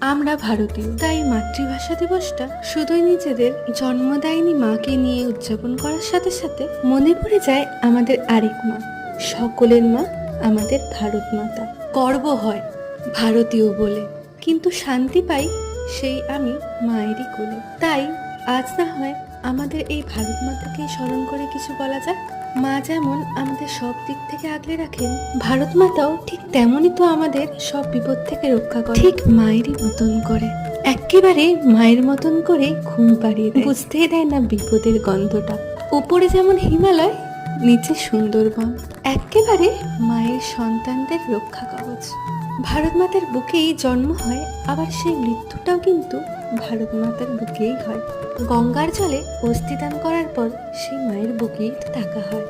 আমরা ভারতীয়। তাই মাতৃভাষা দিবসটা শুধুই নিজেদের জন্মদায়িনী মাকে নিয়ে উদযাপন করার সাথে সাথে মনে পড়ে যায় আমাদের আরেক মা। সকলের মা আমাদের ভারত মাতা গর্ব হয় ভারতীয় বলে। কিন্তু শান্তি পাই সেই আমি মায়েরই কোলে। তাই আজ না হয় আমাদের এই ভারত মাতাকে স্মরণ করে কিছু বলা যাক। মা যেমন আমাদের সব দিক থেকে আগলে রাখেন ভারত মাতাও ঠিক তেমনই তো আমাদের সব বিপদ থেকে রক্ষা করে ঠিক মায়েরই মতন করে। একেবারে মায়ের মতন করে ঘুম পাড়িয়ে দেয়। বুঝতেই দেয় না বিপদের গন্ধটা। উপরে যেমন হিমালয় নিচে সুন্দরবন। একেবারে মায়ের সন্তানদের রক্ষা কবচ। ভারত মাতার বুকেই জন্ম হয়, আবার সেই মৃত্যুটাও কিন্তু ভারত মাতার বুকেই হয়। গঙ্গার জলে অস্থিদান করার পর সেই মায়ের বুকেই তো থাকা হয়।